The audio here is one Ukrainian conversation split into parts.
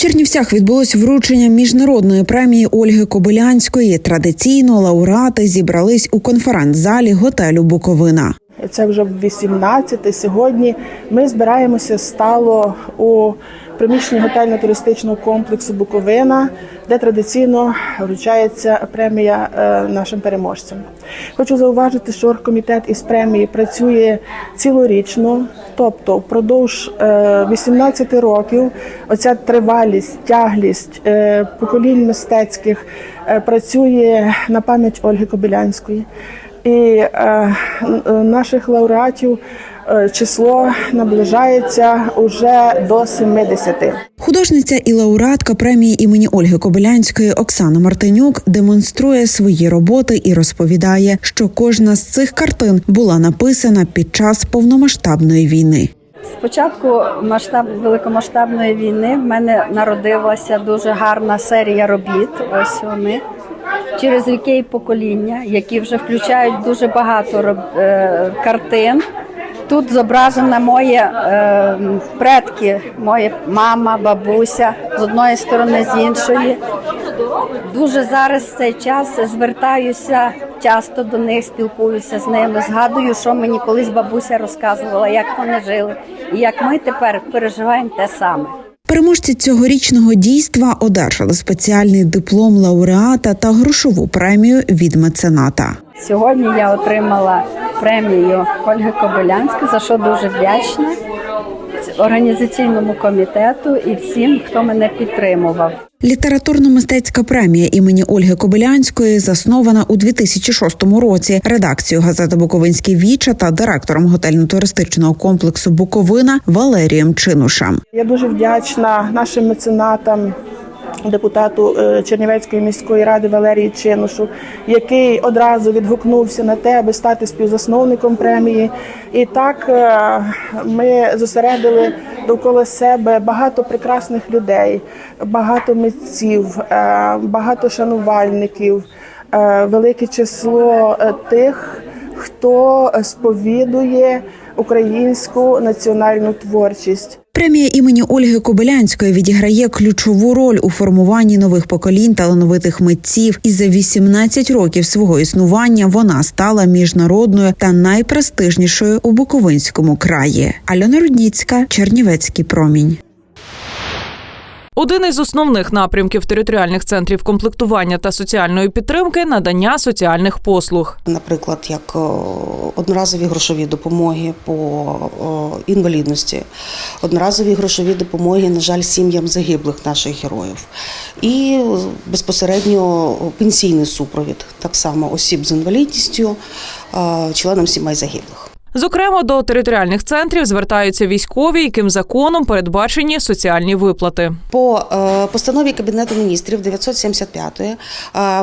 Чернівцях відбулось вручення міжнародної премії Ольги Кобилянської. Традиційно лауреати зібрались у конференц-залі готелю Буковина. Це вже 18 Сьогодні ми збираємося стало у приміщенні готельно-туристичного комплексу Буковина, де традиційно вручається премія е, нашим переможцям. Хочу зауважити, що оргкомітет із премії працює цілорічно, тобто впродовж е, 18 років оця тривалість, тяглість е, поколінь мистецьких е, працює на пам'ять Ольги Кобилянської. І е, наших лауреатів е, число наближається уже до 70. Художниця і лауреатка премії імені Ольги Кобилянської Оксана Мартинюк демонструє свої роботи і розповідає, що кожна з цих картин була написана під час повномасштабної війни. Спочатку масштаб великомасштабної війни в мене народилася дуже гарна серія робіт. Ось вони через віки і покоління, які вже включають дуже багато роб- е, картин. Тут зображена мої е, предки, моя мама, бабуся з одної сторони, з іншої. Дуже зараз в цей час звертаюся часто до них, спілкуюся з ними. Згадую, що мені колись бабуся розказувала, як вони жили, і як ми тепер переживаємо те саме. Переможці цьогорічного дійства одержали спеціальний диплом лауреата та грошову премію від мецената. Сьогодні я отримала премію Ольги Кобилянської, за що дуже вдячна організаційному комітету і всім, хто мене підтримував. Літературно-мистецька премія імені Ольги Кобилянської заснована у 2006 році Редакцію газети Буковинські віча та директором готельно-туристичного комплексу Буковина Валерієм Чинушем. Я дуже вдячна нашим меценатам. Депутату е, Чернівецької міської ради Валерії Чинушу, який одразу відгукнувся на те, аби стати співзасновником премії. І так е, ми зосередили довкола себе багато прекрасних людей, багато митців, е, багато шанувальників, велике число тих, хто сповідує українську національну творчість. Премія імені Ольги Кобилянської відіграє ключову роль у формуванні нових поколінь талановитих митців. І за 18 років свого існування вона стала міжнародною та найпрестижнішою у Буковинському краї. Альона Рудніцька, Чернівецький промінь. Один із основних напрямків територіальних центрів комплектування та соціальної підтримки надання соціальних послуг. Наприклад, як одноразові грошові допомоги по інвалідності, одноразові грошові допомоги, на жаль, сім'ям загиблих наших героїв, і безпосередньо пенсійний супровід, так само осіб з інвалідністю, е, членам сімей загиблих. Зокрема, до територіальних центрів звертаються військові, яким законом передбачені соціальні виплати. По е, постанові Кабінету міністрів 975 е,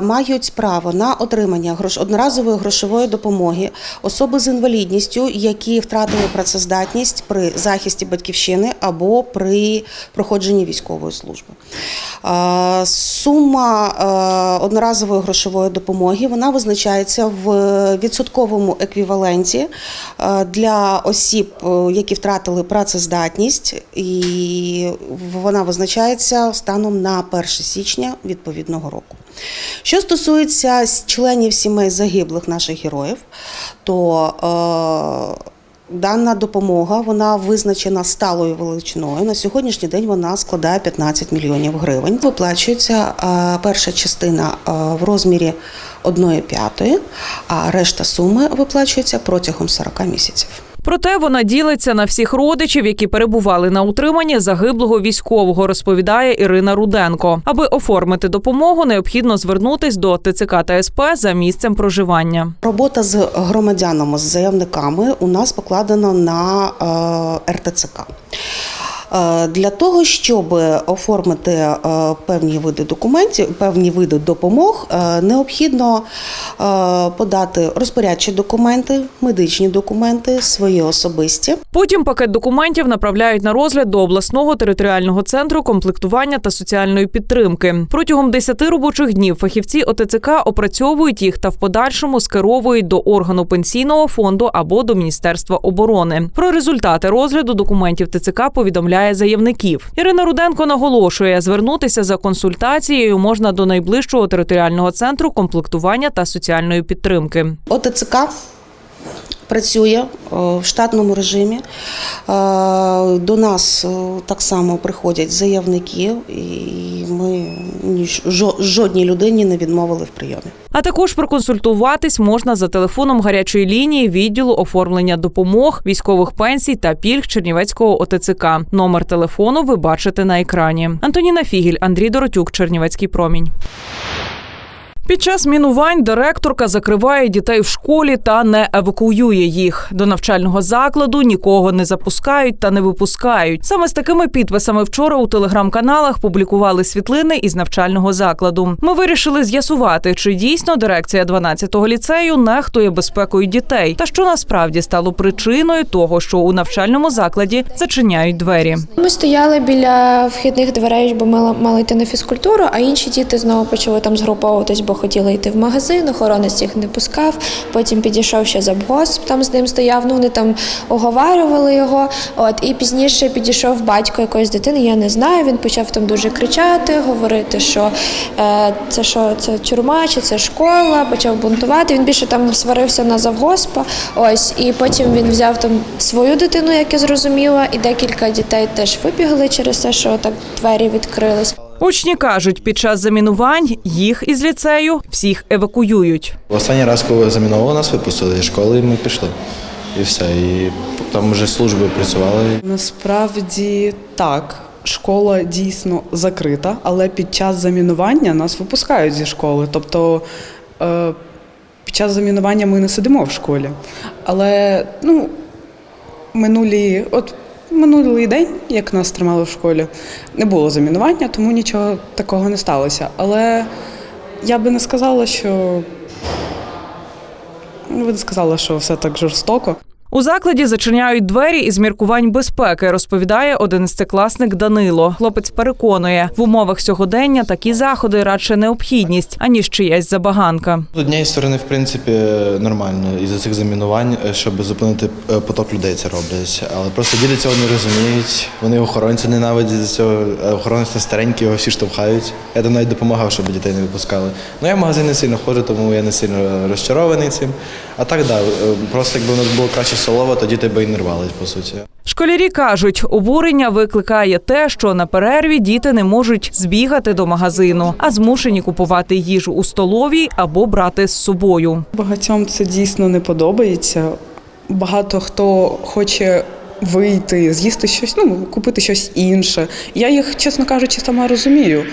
мають право на отримання одноразової грошової допомоги особи з інвалідністю, які втратили працездатність при захисті батьківщини або при проходженні військової служби. Е, Сума одноразової грошової допомоги вона визначається в відсотковому еквіваленті для осіб, е, які втратили працездатність, і вона визначається станом на 1 січня відповідного року. Що стосується членів сімей загиблих наших героїв, то е, Дана допомога вона визначена сталою величиною. На сьогоднішній день вона складає 15 мільйонів гривень. Виплачується е, перша частина е, в розмірі 1 п'ятої, а решта суми виплачується протягом 40 місяців. Проте вона ділиться на всіх родичів, які перебували на утриманні загиблого військового, розповідає Ірина Руденко. Аби оформити допомогу, необхідно звернутись до ТЦК та СП за місцем проживання. Робота з громадянами, з заявниками у нас покладена на е, РТЦК. Е, Для того, щоб оформити е, певні види документів, певні види допомог, е, необхідно подати розпорядчі документи, медичні документи, свої особисті. Потім пакет документів направляють на розгляд до обласного територіального центру комплектування та соціальної підтримки. Протягом 10 робочих днів фахівці ОТЦК опрацьовують їх та в подальшому скеровують до органу пенсійного фонду або до Міністерства оборони. Про результати розгляду документів ТЦК повідомляють виявляє заявників. Ірина Руденко наголошує, звернутися за консультацією можна до найближчого територіального центру комплектування та соціальної підтримки. ОТЦК працює в штатному режимі. Е, До нас е, так само приходять заявники, і ми ні- жодній людині не відмовили в прийомі. А також проконсультуватись можна за телефоном гарячої лінії відділу оформлення допомог, військових пенсій та пільг Чернівецького ОТЦК. Номер телефону ви бачите на екрані. Антоніна Фігіль, Андрій Доротюк, Чернівецький промінь. Під час мінувань директорка закриває дітей в школі та не евакуює їх. До навчального закладу нікого не запускають та не випускають. Саме з такими підписами вчора у телеграм-каналах публікували світлини із навчального закладу. Ми вирішили з'ясувати, чи дійсно дирекція 12-го ліцею нехтує безпекою дітей, та що насправді стало причиною того, що у навчальному закладі зачиняють двері. Ми стояли біля вхідних дверей, бо мали, мали йти на фізкультуру, а інші діти знову почали там згруповуватись, бо хотіли йти в магазин, охоронець їх не пускав. Потім підійшов ще завгосп, там з ним стояв, ну вони там оговарювали його. От і пізніше підійшов батько якоїсь дитини, я не знаю. Він почав там дуже кричати, говорити, що е, це що це тюрма, чи це школа, почав бунтувати. Він більше там сварився на завгоспа. Ось і потім він взяв там свою дитину, як я зрозуміла, і декілька дітей теж вибігли через те, що так двері відкрились. Учні кажуть, під час замінувань їх із ліцею всіх евакуюють. Останній раз, коли заміновували нас, випустили зі школи, і ми пішли. І все. І там вже служби працювали. Насправді так. Школа дійсно закрита, але під час замінування нас випускають зі школи. Тобто е, під час замінування ми не сидимо в школі. Але ну, минулі, от минулий день, як нас тримали в школі, не було замінування, тому нічого такого не сталося. Але я би не сказала, що. Би не сказала, що все так жорстоко. У закладі зачиняють двері із міркувань безпеки, розповідає одинадцятикласник Данило. Хлопець переконує, в умовах сьогодення такі заходи радше необхідність, аніж чиясь забаганка. З однієї сторони, в принципі, нормально із-за цих замінувань, е, щоб зупинити е, поток людей, це роблять. Але просто діти цього не розуміють. Вони охоронця ненавидять за цього. а Охоронці старенькі, його всі штовхають. Я там навіть допомагав, щоб дітей не випускали. Ну я в магазин не сильно ходжу, тому я не сильно розчарований цим. А так, да, е, просто якби у нас було краще солово, то діти би і не рвались, по суті. Школярі кажуть, обурення викликає те, що на перерві діти не можуть збігати до магазину, а змушені купувати їжу у столовій або брати з собою. Багатьом це дійсно не подобається. Багато хто хоче вийти, з'їсти щось, ну, купити щось інше. Я їх, чесно кажучи, сама розумію.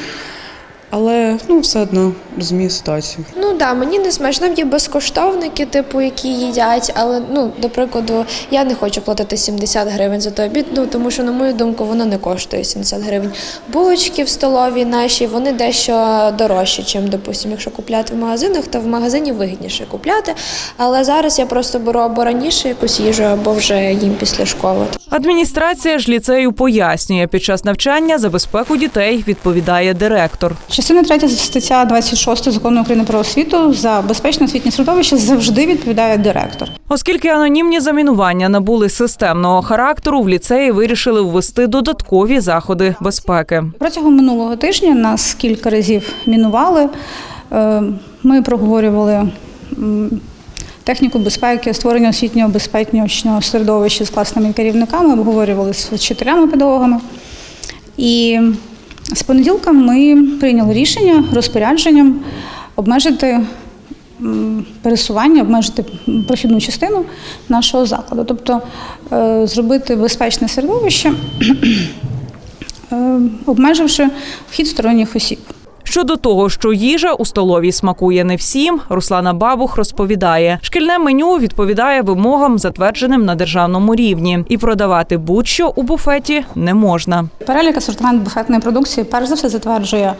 Але ну, все одно розумію ситуацію. Ну да, мені не смачно. Є безкоштовники, типу, які їдять, але ну, до прикладу, я не хочу платити 70 гривень за той обід, ну тому що, на мою думку, воно не коштує 70 гривень. Булочки в столовій наші вони дещо дорожчі, ніж, допустимо, якщо купляти в магазинах, то в магазині вигідніше купляти. Але зараз я просто беру або раніше якусь їжу, або вже їм після школи. Адміністрація ж ліцею пояснює, під час навчання за безпеку дітей відповідає директор. Частина 3 стаття 26 закону України про освіту за безпечне освітнє середовище завжди відповідає директор. Оскільки анонімні замінування набули системного характеру, в ліцеї вирішили ввести додаткові заходи безпеки. Протягом минулого тижня нас кілька разів мінували. Е, Ми проговорювали техніку безпеки, створення освітнього безпечного середовища з класними керівниками, обговорювали з вчителями, педагогами. І з понеділка ми прийняли рішення розпорядженням обмежити пересування, обмежити прохідну частину нашого закладу, тобто е, зробити безпечне середовище, е, обмеживши вхід сторонніх осіб. Щодо того, що їжа у столовій смакує не всім, Руслана Бабух розповідає, шкільне меню відповідає вимогам, затвердженим на державному рівні, і продавати будь-що у буфеті не можна. Перелік асортимент буфетної продукції перш за все затверджує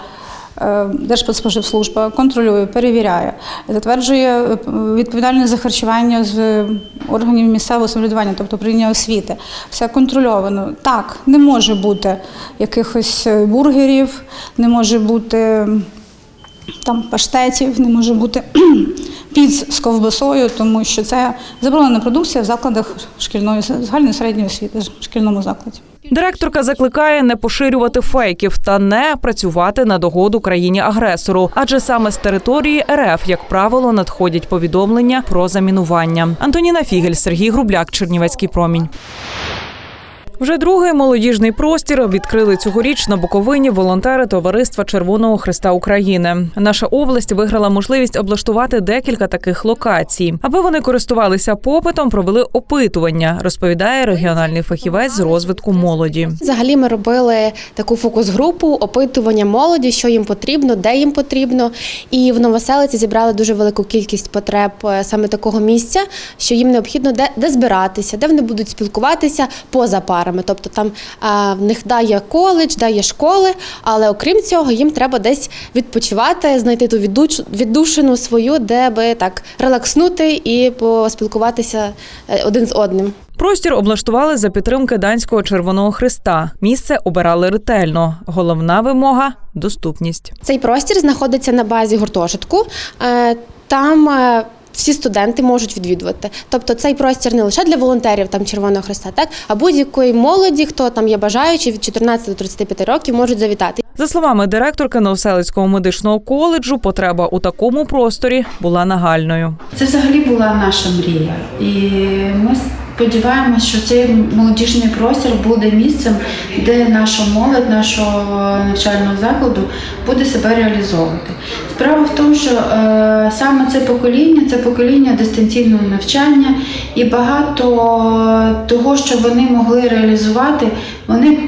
Держпродспоживслужба, контролює, перевіряє, затверджує е, відповідальність за харчування з е, органів місцевого самоврядування, тобто управління освіти. Все контрольовано. Так, не може бути якихось е, бургерів, не може бути там паштетів, не може бути піц з ковбасою, тому що це заборонена продукція в закладах шкільної загальної середньої освіти, шкільному закладі. Директорка закликає не поширювати фейків та не працювати на догоду країні-агресору, адже саме з території РФ, як правило, надходять повідомлення про замінування. Антоніна Фігель, Сергій Грубляк, Чернівецький промінь. Вже другий молодіжний простір відкрили цьогоріч на Буковині волонтери Товариства Червоного Христа України. Наша область виграла можливість облаштувати декілька таких локацій. Аби вони користувалися попитом, провели опитування, розповідає регіональний фахівець з розвитку молоді. Взагалі ми робили таку фокус-групу опитування молоді, що їм потрібно, де їм потрібно. І в Новоселиці зібрали дуже велику кількість потреб е, саме такого місця, що їм необхідно де, де збиратися, де вони будуть спілкуватися поза парами. Тобто там в них да, є коледж, да, є школи, але окрім цього, їм треба десь відпочивати, знайти ту віддушину свою, де би так релакснути і поспілкуватися е, один з одним. Простір облаштували за підтримки данського Червоного Христа. Місце обирали ретельно. Головна вимога доступність. Цей простір знаходиться на базі гуртожитку. Е, Там е, всі студенти можуть відвідувати. Тобто цей простір не лише для волонтерів там Червоного Хреста, так а будь-якої молоді, хто там є бажаючи від 14 до 35 років, можуть завітати. За словами директорки Новоселицького медичного коледжу, потреба у такому просторі була нагальною. Це взагалі була наша мрія, і ми сподіваємося, що цей молодіжний простір буде місцем, де наша молодь нашого навчального закладу буде себе реалізовувати. Справа в тому, що е, саме це покоління це покоління дистанційного навчання, і багато того, що вони могли реалізувати, вони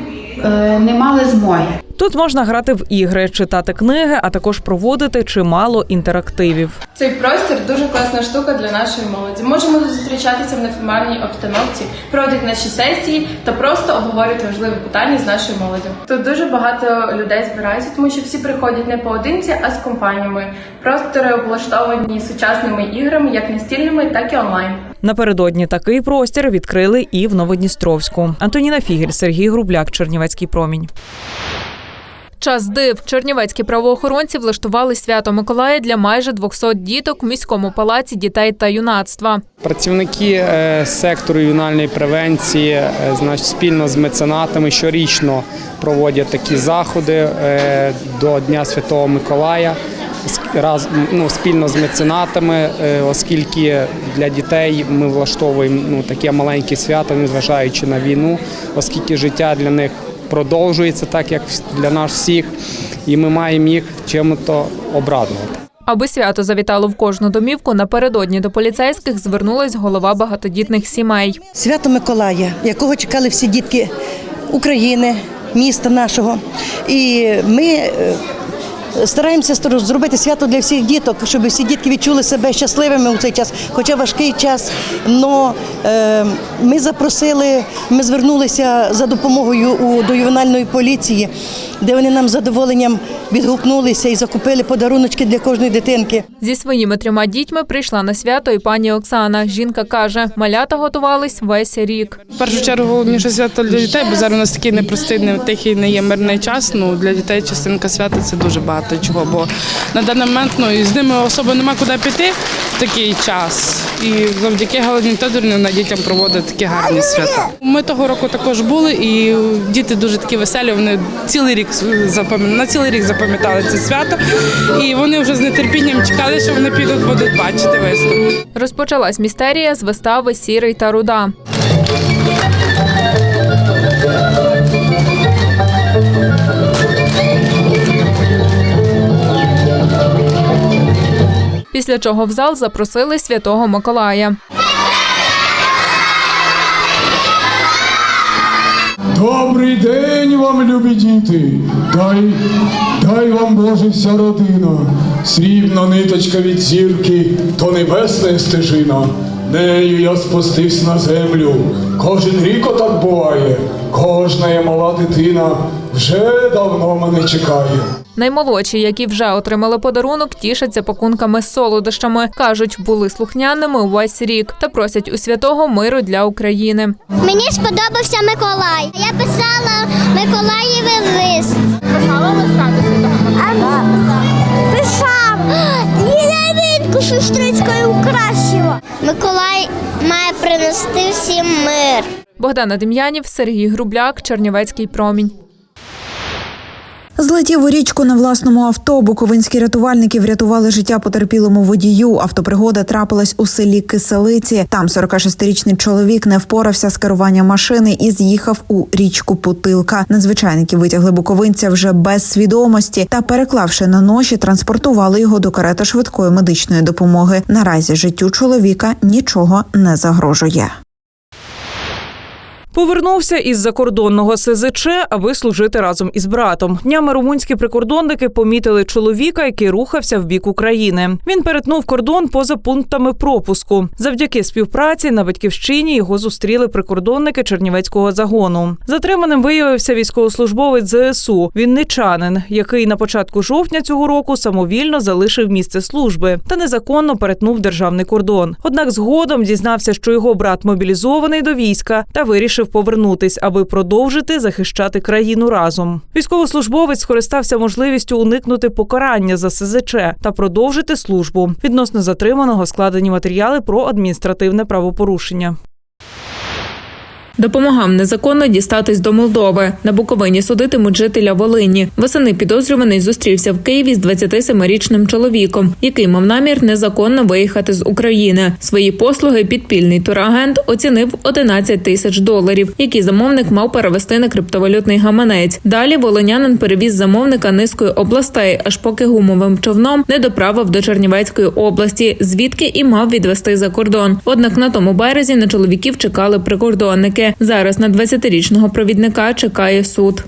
е, не мали змоги. Тут можна грати в ігри, читати книги, а також проводити чимало інтерактивів. Цей простір дуже класна штука для нашої молоді. Можемо зустрічатися в неформальній обстановці, проводити наші сесії та просто обговорювати важливі питання з нашою молоддю. Тут дуже багато людей збирається, тому що всі приходять не поодинці, а з компаніями. Простори облаштовані сучасними іграми, як настільними, так і онлайн. Напередодні такий простір відкрили і в Новодністровську. Антоніна Фігель, Сергій Грубляк, Чернівецький промінь. Час див. Чернівецькі правоохоронці влаштували свято Миколая для майже 200 діток в міському палаці дітей та юнацтва. Працівники е, сектору ювенальної превенції, е, значить, спільно з меценатами щорічно проводять такі заходи е, до Дня Святого Миколая. Раз ну, спільно з меценатами, оскільки для дітей ми влаштовуємо ну, таке маленьке свято, незважаючи на війну, оскільки життя для них продовжується так, як для нас всіх, і ми маємо їх чим-то обрадувати. Аби свято завітало в кожну домівку, напередодні до поліцейських звернулась голова багатодітних сімей. Свято Миколая, якого чекали всі дітки України, міста нашого. І ми е, стараємося зробити свято для всіх діток, щоб всі дітки відчули себе щасливими у цей час, хоча важкий час. Но е, ми запросили, ми звернулися за допомогою у, до ювенальної поліції, де вони нам з задоволенням відгукнулися і закупили подаруночки для кожної дитинки. Зі своїми трьома дітьми прийшла на свято і пані Оксана. Жінка каже, малята готувались весь рік. В першу чергу головніше свято для дітей, бо зараз у нас такий непростий, не тихий, не є мирний час. Ну для дітей частинка свята це дуже багато чого. Бо на даний момент ну з ними особо нема куди піти в такий час. І завдяки Галині Тодорівні на дітям проводить такі гарні свята. Ми того року також були, і діти дуже такі веселі. Вони цілий рік на цілий рік запам'ятали це свято. І вони вже з нетерпінням чекали, що вони підуть, будуть бачити виступ. Розпочалась містерія з вистави Сірий та руда. Після чого в зал запросили святого Миколая. Добрий день вам, любі діти. Дай, дай вам Боже вся родина. Срібна ниточка від зірки, то небесна стежина. Нею я спустився на землю. Кожен рік отак буває. Кожна є мала дитина вже давно мене чекає. Наймолодші, які вже отримали подарунок, тішаться пакунками з солодощами. Кажуть, були слухняними увесь рік та просять у святого миру для України. Мені сподобався Миколай. Я писала Миколаєвий лист. Писала листа до святого Ялинку сестричкою. Миколай має принести всім мир. Богдана Дем'янів, Сергій Грубляк, Чернівецький промінь. Злетів у річку на власному авто. Буковинські рятувальники врятували життя потерпілому водію. Автопригода трапилась у селі Киселиці. Там 46-річний чоловік не впорався з керуванням машини і з'їхав у річку Путилка. Надзвичайники витягли буковинця вже без свідомості та, переклавши на ноші, транспортували його до карети швидкої медичної допомоги. Наразі життю чоловіка нічого не загрожує. Повернувся із закордонного СЗЧ, аби служити разом із братом. Днями румунські прикордонники помітили чоловіка, який рухався в бік України. Він перетнув кордон поза пунктами пропуску. Завдяки співпраці на батьківщині його зустріли прикордонники Чернівецького загону. Затриманим виявився військовослужбовець ЗСУ, вінничанин, який на початку жовтня цього року самовільно залишив місце служби та незаконно перетнув державний кордон. Однак згодом дізнався, що його брат мобілізований до війська та вирішив повернутись, аби продовжити захищати країну разом. Військовослужбовець скористався можливістю уникнути покарання за СЗЧ та продовжити службу. Відносно затриманого складені матеріали про адміністративне правопорушення. Допомагав незаконно дістатись до Молдови. На Буковині судитимуть жителя Волині. Восени підозрюваний зустрівся в Києві з 27-річним чоловіком, який мав намір незаконно виїхати з України. Свої послуги підпільний турагент оцінив 11 тисяч доларів, які замовник мав перевести на криптовалютний гаманець. Далі волинянин перевіз замовника низкою областей, аж поки гумовим човном не доправив до Чернівецької області, звідки і мав відвести за кордон. Однак на тому березі на чоловіків чекали прикордонники. Зараз на 20-річного провідника чекає суд.